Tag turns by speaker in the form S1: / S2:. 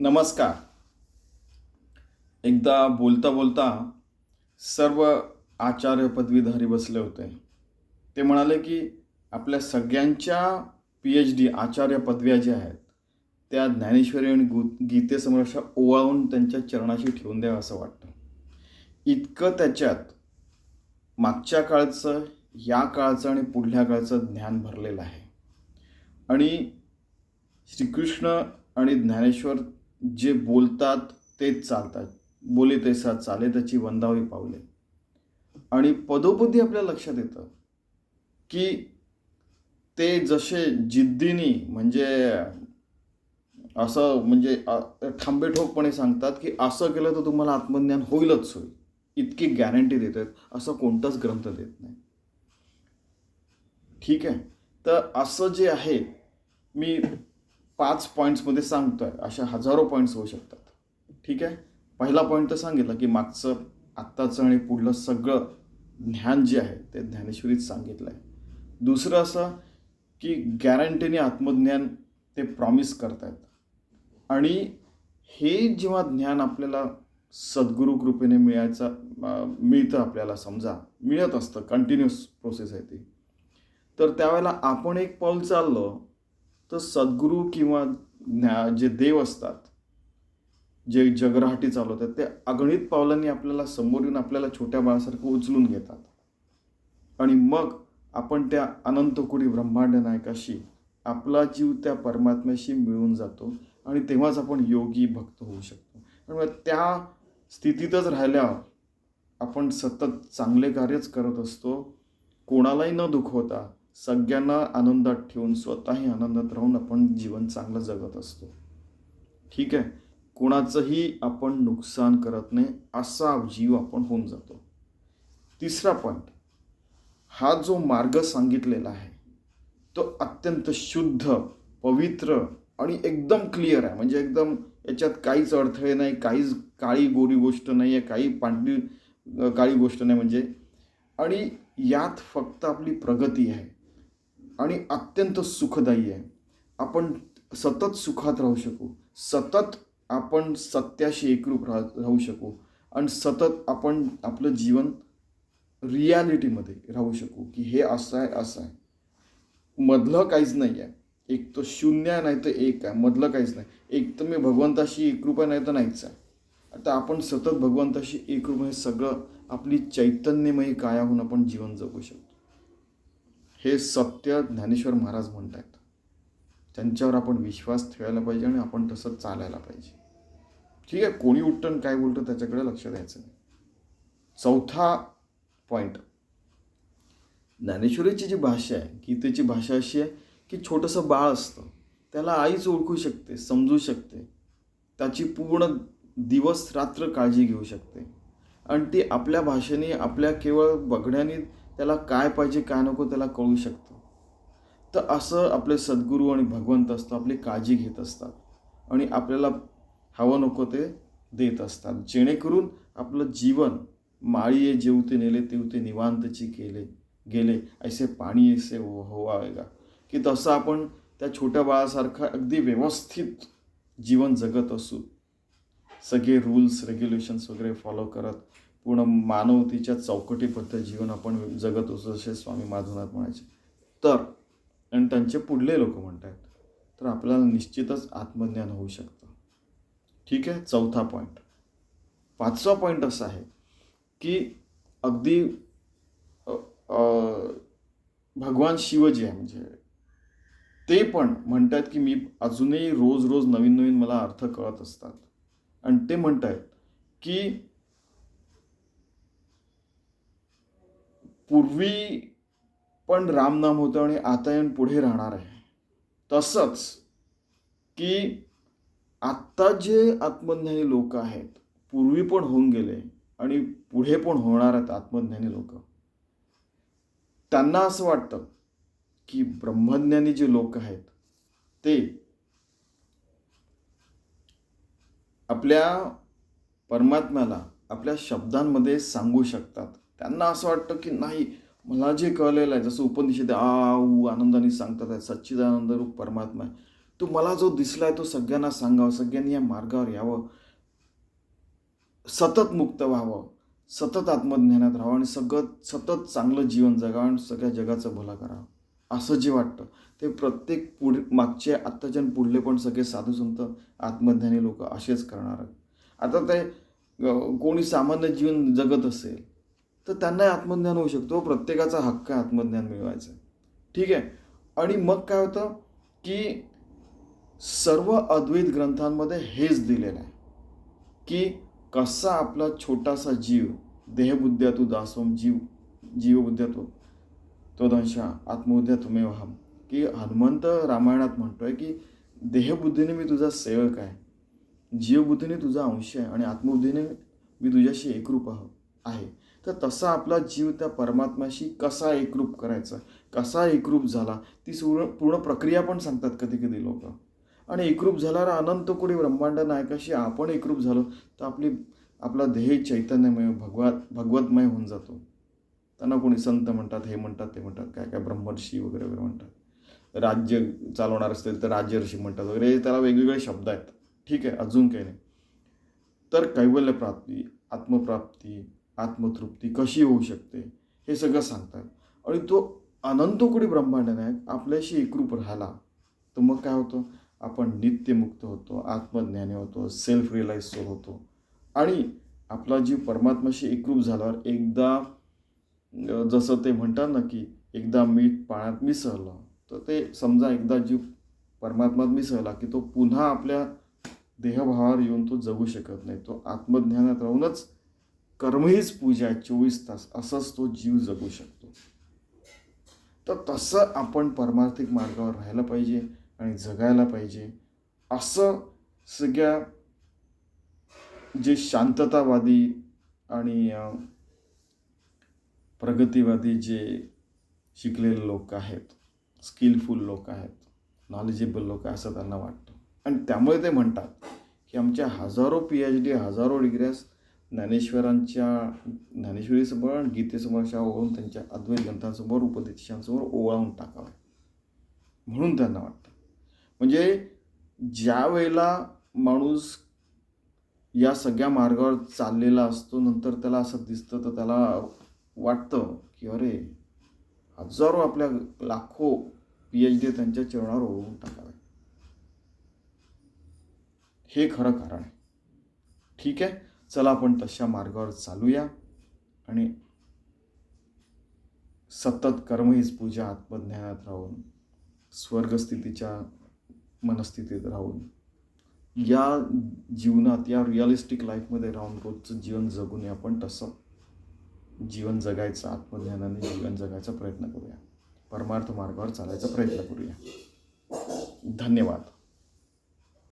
S1: नमस्कार. एकदा बोलता बोलता सर्व आचार्य पदवीधारी बसले होते. ते म्हणाले की आपल्या सगळ्यांच्या पी एच डी आचार्य पदव्या ज्या आहेत त्या ज्ञानेश्वरी आणि गु गीतेसमोर अशा ओवाळून त्यांच्या चरणाशी ठेवून द्यावं असं वाटतं. इतकं त्याच्यात मागच्या काळचं या काळचं आणि पुढल्या काळचं ज्ञान भरलेलं आहे. आणि श्रीकृष्ण आणि ज्ञानेश्वर जे बोलतात तेच चालतात. बोले तैसा चाले त्याची वंदावी पावले. आणि पदोपदी आपल्या लक्षात येतं की ते जसे जिद्दीनी म्हणजे असं म्हणजे अ- ठांबेठोकपणे सांगतात की असं केलं तर तुम्हाला आत्मज्ञान होईलच होईल. इतकी गॅरंटी देत आहेत. असं कोणताच ग्रंथ देत नाही. ठीक आहे? तर असं जे आहे मी पाच पॉईंट्समध्ये सांगतोय. अशा हजारो पॉईंट्स होऊ शकतात. ठीक आहे? पहिला पॉईंट तर सांगितलं की मागचं आत्ताचं आणि पुढलं सगळं ज्ञान जे आहे ते ज्ञानेश्वरीत सांगितलं आहे दुसरं असं की गॅरंटीने आत्मज्ञान ते प्रॉमिस करतायत. आणि हे जेव्हा ज्ञान आपल्याला सद्गुरू कृपेने मिळायचं मिळतं आपल्याला समजा मिळत असतं कंटिन्युअस प्रोसेस आहे ती. तर त्यावेळेला आपण एक पाऊल चाललो तर सद्गुरू किंवा ज्ञा जे देव असतात जे जगराहाटी चालवतात ते अगणित पावलांनी आपल्याला समोर येऊन आपल्याला छोट्या बाळासारखं उचलून घेतात. आणि मग आपण त्या अनंतकुडी ब्रह्मांड नायकाशी आपला जीव त्या परमात्म्याशी मिळून जातो आणि तेव्हाच आपण योगी भक्त होऊ शकतो. त्यामुळे त्या स्थितीतच राहिल्यावर आपण सतत चांगले कार्यच करत असतो. कोणालाही न दुखवता सगळ्यांना आनंदात ठेवून स्वतःही आनंदात राहून आपण जीवन चांगलं जगत असतो. ठीक आहे? कोणाचंही आपण नुकसान करत नाही असा जीव आपण होऊन जातो. तिसरा पॉईंट हा जो मार्ग सांगितलेला आहे तो अत्यंत शुद्ध पवित्र आणि एकदम क्लिअर आहे. म्हणजे एकदम याच्यात काहीच अडथळे नाही काहीच काळी गोरी गोष्ट नाही आहे काही पांढरी काळी गोष्ट नाही म्हणजे. आणि यात फक्त आपली प्रगती आहे. आणि अत्यंत सुखदायी आहे. आपण सतत सुखात राहू शकू. सतत आपण सत्याशी एकरूप राह राहू शकू. आणि सतत आपण आपलं जीवन रियालिटीमध्ये राहू शकू की हे असं आहे असं आहे. मधलं काहीच नाही आहे. एक तर शून्य आहे नाही तर एक आहे. मधलं काहीच नाही. एक तर मी भगवंताशी एकरूप आहे नाही तर नाहीच आहे. आता आपण सतत भगवंताशी एकरूप हे सगळं आपली चैतन्यमयी कायाहून आपण जीवन जगू शकतो हे सत्य ज्ञानेश्वर महाराज म्हणत आहेत त्यांच्यावर आपण विश्वास ठेवायला पाहिजे आणि आपण तसं चालायला पाहिजे. ठीक आहे कोणी उठतं काय बोलतं त्याच्याकडे लक्ष द्यायचं नाही. चौथा पॉईंट ज्ञानेश्वरीची जी भाषा आहे गीतेची भाषा अशी आहे की छोटंसं बाळ असतं. त्याला आईच ओळखू शकते समजू शकते. त्याची पूर्ण दिवस रात्र काळजी घेऊ शकते. आणि ती आपल्या भाषेने आपल्या केवळ बघण्याने त्याला काय पाहिजे काय नको त्याला कळू शकतं. तर असं आपले सद्गुरू आणि भगवंत असतो आपली काळजी घेत असतात आणि आपल्याला हवं नको ते देत असतात. जेणेकरून आपलं जीवन माळीये जेवते नेले तेवते निवांतची केले गेले ऐसे पाणी ऐसे हो होवावेगा की तसं आपण त्या छोट्या बाळासारखं अगदी व्यवस्थित जीवन जगत असू. सगळे रूल्स रेग्युलेशन्स वगैरे फॉलो करत पूर्ण मानवतेच्या चौकटीबद्ध जीवन आपण जगत असतो जसे स्वामी माधवनाथ म्हणायचे. तर आणि त्यांचे पुढले लोक म्हणत आहेत तर आपल्याला निश्चितच आत्मज्ञान होऊ शकतं. ठीक आहे? चौथा पॉईंट पाचवा पॉईंट असा आहे की अगदी भगवान शिवजी आहे म्हणजे ते पण म्हणतात की मी अजूनही रोज रोज नवीन नवीन मला अर्थ कळत असतात. आणि ते म्हणत आहेत की पूर्वी पण रामनाम होतं आणि आता येऊन पुढे राहणार आहे. तसंच की आत्ता जे आत्मज्ञानी लोक आहेत पूर्वी पण होऊन गेले आणि पुढे पण होणार आहेत आत्मज्ञानी लोक. त्यांना असं वाटतं की ब्रह्मज्ञानी जे लोक आहेत ते आपल्या परमात्म्याला आपल्या शब्दांमध्ये सांगू शकतात. त्यांना असं वाटतं की नाही मला जे कळलेलं आहे जसं उपनिषद आ ऊ आनंदाने सांगतात आहे सच्चिदानंद रूप परमात्मा आहे. तो मला जो दिसला आहे तो सगळ्यांना सांगावं सगळ्यांनी या मार्गावर यावं. सतत मुक्त व्हावं सतत आत्मज्ञानात राहावं आणि सगळं सतत चांगलं जीवन जगावं आणि सगळ्या जगाचं भला करावं. असं जे वाटतं. ते प्रत्येक पुढे मागचे आत्ताचे आणि पुढले पण सगळे साधू संत आत्मज्ञानी लोक असेच करणार आता ते कोणी सामान्य जीवन जगत असेल तर त्यांनाही आत्मज्ञान होऊ शकतो. प्रत्येकाचा हक्क आहे आत्मज्ञान मिळवायचं. ठीक आहे? आणि मग काय होतं की सर्व अद्वैत ग्रंथांमध्ये हेच दिलेलं आहे की कसा आपला छोटासा जीव देहबुद्ध्या तू दासोम जीव जीवबुद्ध्या तो तो दंशा आत्मबुद्ध्या तुम्ही वहाम. की हनुमंत रामायणात म्हणतोय की देहबुद्धीने मी तुझा सेवक आहे जीवबुद्धीने तुझा अंश आहे आणि आत्मबुद्धीने मी तुझ्याशी एकरूप आहो आहे. तर तसा आपला जीव त्या परमात्माशी कसा एकरूप करायचा? कसा एकरूप झाला? ती पूर्ण पूर्ण प्रक्रिया पण सांगतात कधी कधी लोक. आणि एकरूप झाल्यावर अनंत कोटी ब्रह्मांड नायकाशी आपण एकरूप झालो तर आपली आपला देह चैतन्यमय भगवत भगवतमय होऊन जातो. त्यांना कोणी संत म्हणतात हे म्हणतात ते म्हणतात काय काय ब्रह्मर्षी वगैरे वगैरे म्हणतात. राज्य चालवणार असतील तर राज्यर्षी म्हणतात वगैरे हे त्याला वेगवेगळे शब्द आहेत. ठीक आहे अजून काही नाही. तर कैवल्य प्राप्ती आत्मप्राप्ती आत्मतृप्ती कशी होऊ शकते हे सगळं सांगतात. आणि तो अनंत ब्रह्मांडनायक ब्रह्मांड आपल्याशी एकरूप राहिला. तर मग काय होतं? आपण नित्यमुक्त होतो आत्मज्ञानी होतो सेल्फ रिअलाइज सोल होतो. आणि आपला जीव परमात्माशी एकरूप झाल्यावर एकदा जसं ते म्हणतात ना की एकदा मीठ पाण्यात मिसळलं तर ते समजा एकदा जीव परमात्मात मिसळला की तो पुन्हा आपल्या देहभावावर येऊन तो जगू शकत नाही. तो आत्मज्ञानात राहूनच कर्म हीच पूजा आहे चोवीस तास असंच तो जीव जगू शकतो. तर तसं आपण परमार्थिक मार्गावर राहायला पाहिजे आणि जगायला पाहिजे. असं सगळ्या जे शांततावादी आणि प्रगतीवादी जे शिकलेले लोक आहेत स्किलफुल लोक आहेत नॉलेजेबल लोक असं त्यांना वाटतं. आणि त्यामुळे ते म्हणतात की आमच्या हजारो पी एच डी हजारो डिग्र्यास ज्ञानेश्वरांच्या ज्ञानेश्वरीसमोर आणि गीतेसमोर अशा ओळून त्यांच्या अद्वैत ग्रंथांसमोर उपदेशांसमोर ओवाळून टाकावं. म्हणून त्यांना वाटतं. म्हणजे ज्या वेळेला माणूस या सगळ्या मार्गावर चाललेला असतो नंतर त्याला असं दिसतं तर त्याला वाटतं की अरे हजारो आपल्या लाखो पी एच डी त्यांच्या चरणावर ओळून टाकावे. हे खरं कारण आहे. ठीक आहे? चला आपण तशा मार्गावर चालूया. आणि सतत कर्म हीच पूजा आत्मज्ञानात राहून स्वर्गस्थितीच्या मनस्थितीत राहून या जीवनात या रिअलिस्टिक लाईफमध्ये राहून रोजचं जीवन जगून आपण तसं जीवन जगायचं आत्मज्ञानाने जीवन जगायचा प्रयत्न करूया. परमार्थ मार्गावर चालायचा प्रयत्न करूया. धन्यवाद.